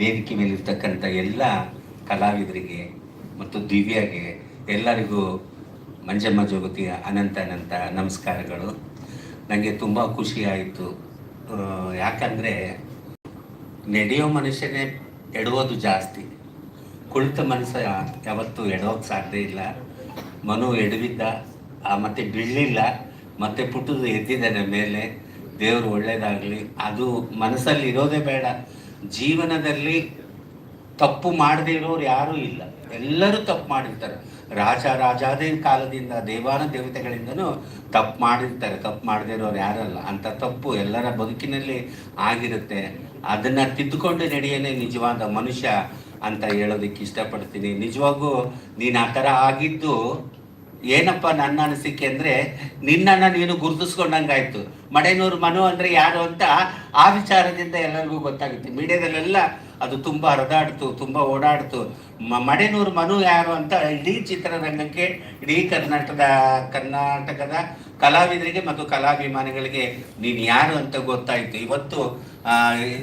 ವೇದಿಕೆ ಮೇಲಿರ್ತಕ್ಕಂಥ ಎಲ್ಲ ಕಲಾವಿದರಿಗೆ ಮತ್ತು ದಿವ್ಯಾಗೆ ಎಲ್ಲರಿಗೂ ಮಂಜಮ್ಮ ಜೋಗತಿಯ ಅನಂತ ಅನಂತ ನಮಸ್ಕಾರಗಳು. ನನಗೆ ತುಂಬ ಖುಷಿ ಆಯಿತು. ಯಾಕಂದರೆ ನಡೆಯೋ ಮನುಷ್ಯನೇ ಎಡುವುದು ಜಾಸ್ತಿ. ಕುಳಿತ ಮನುಷ್ಯ ಯಾವತ್ತೂ ಎಡೋಕ್ಕೆ ಸಾಧ್ಯ ಇಲ್ಲ. ಮನು ಎಡವಿದ್ದ ಮತ್ತೆ ಬೀಳಲಿಲ್ಲ ಮತ್ತೆ ಪುಟ್ಟದು ಎದ್ದಿದ್ದಾನೆ ಮೇಲೆ. ದೇವರು ಒಳ್ಳೆಯದಾಗಲಿ ಅದು ಮನಸ್ಸಲ್ಲಿ ಇರೋದೇ ಬೇಡ. ಜೀವನದಲ್ಲಿ ತಪ್ಪು ಮಾಡದೇ ಇರೋರು ಯಾರೂ ಇಲ್ಲ. ಎಲ್ಲರೂ ತಪ್ಪು ಮಾಡಿರ್ತಾರೆ. ರಾಜ ರಾಜಾದೇ ಕಾಲದಿಂದ ದೇವಾನ ದೇವತೆಗಳಿಂದನೂ ತಪ್ಪು ಮಾಡಿರ್ತಾರೆ. ತಪ್ಪು ಮಾಡದೇ ಇರೋರು ಯಾರಲ್ಲ ಅಂಥ ತಪ್ಪು ಎಲ್ಲರ ಬದುಕಿನಲ್ಲಿ ಆಗಿರುತ್ತೆ. ಅದನ್ನು ತಿದ್ದುಕೊಂಡು ನಡೆಯಲೇ ನಿಜವಾದ ಮನುಷ್ಯ ಅಂತ ಹೇಳೋದಕ್ಕೆ ಇಷ್ಟಪಡ್ತೀನಿ. ನಿಜವಾಗೂ ನೀನು ಆ ಥರ ಆಗಿದ್ದು ಏನಪ್ಪ ನನ್ನ ಅನಿಸಿಕೆ ಅಂದರೆ ನಿನ್ನನ್ನು ನೀನು ಗುರುತಿಸ್ಕೊಂಡಂಗಾಯ್ತು. ಮಡೇನೂರು ಮನು ಅಂದರೆ ಯಾರು ಅಂತ ಆ ವಿಚಾರದಿಂದ ಎಲ್ಲರಿಗೂ ಗೊತ್ತಾಗುತ್ತೆ. ಮೀಡಿಯಾದಲ್ಲೆಲ್ಲ ಅದು ತುಂಬ ಹರಿದಾಡ್ತು ತುಂಬ ಓಡಾಡ್ತು. ಮಡೇನೂರು ಮನು ಯಾರು ಅಂತ ಇಡೀ ಚಿತ್ರರಂಗಕ್ಕೆ ಇಡೀ ಕರ್ನಾಟಕದ ಕರ್ನಾಟಕದ ಕಲಾವಿದರಿಗೆ ಮತ್ತು ಕಲಾಭಿಮಾನಿಗಳಿಗೆ ನೀನು ಯಾರು ಅಂತ ಗೊತ್ತಾಯ್ತು. ಇವತ್ತು ಆ,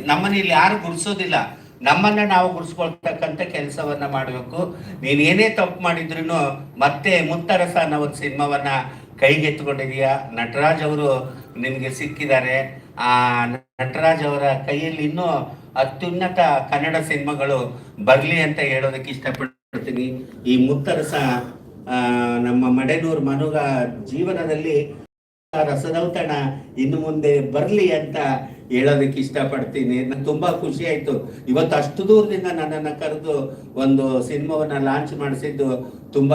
ನಮ್ಮನ್ನ ಇಲ್ಲಿ ಯಾರು ಗುರುಸೋದಿಲ್ಲ ನಮ್ಮನ್ನ ನಾವು ಗುರುಸ್ಕೊಳ್ತಕ್ಕಂಥ ಕೆಲಸವನ್ನ ಮಾಡಬೇಕು. ನೀನ್ ಏನೇ ತಪ್ಪು ಮಾಡಿದ್ರು ಮತ್ತೆ ಮುತ್ತರಸ ಅನ್ನೋ ಒಂದು ಸಿನಿಮಾವನ್ನ ಕೈಗೆತ್ತಿಕೊಂಡಿದೀಯ? ನಟರಾಜ್ ಅವರು ನಿಮ್ಗೆ ಸಿಕ್ಕಿದ್ದಾರೆ. ಆ ನಟರಾಜ್ ಅವರ ಕೈಯಲ್ಲಿ ಇನ್ನೂ ಅತ್ಯುನ್ನತ ಕನ್ನಡ ಸಿನಿಮಾಗಳು ಬರಲಿ ಅಂತ ಹೇಳೋದಕ್ಕೆ ಇಷ್ಟಪಡ್ತೀನಿ. ಈ ಮುತ್ತರಸ ನಮ್ಮ ಮಡೆನೂರು ಮನುಗ ಜೀವನದಲ್ಲಿ ರಸದೌತಣ ಇನ್ನು ಮುಂದೆ ಬರಲಿ ಅಂತ ಹೇಳೋದಕ್ಕೆ ಇಷ್ಟಪಡ್ತೀನಿ. ನಂಗೆ ತುಂಬಾ ಖುಷಿ ಆಯ್ತು. ಇವತ್ತು ಅಷ್ಟು ದೂರದಿಂದ ನನ್ನನ್ನು ಕರೆದು ಒಂದು ಸಿನಿಮಾವನ್ನು ಲಾಂಚ್ ಮಾಡಿಸಿದ್ದು ತುಂಬಾ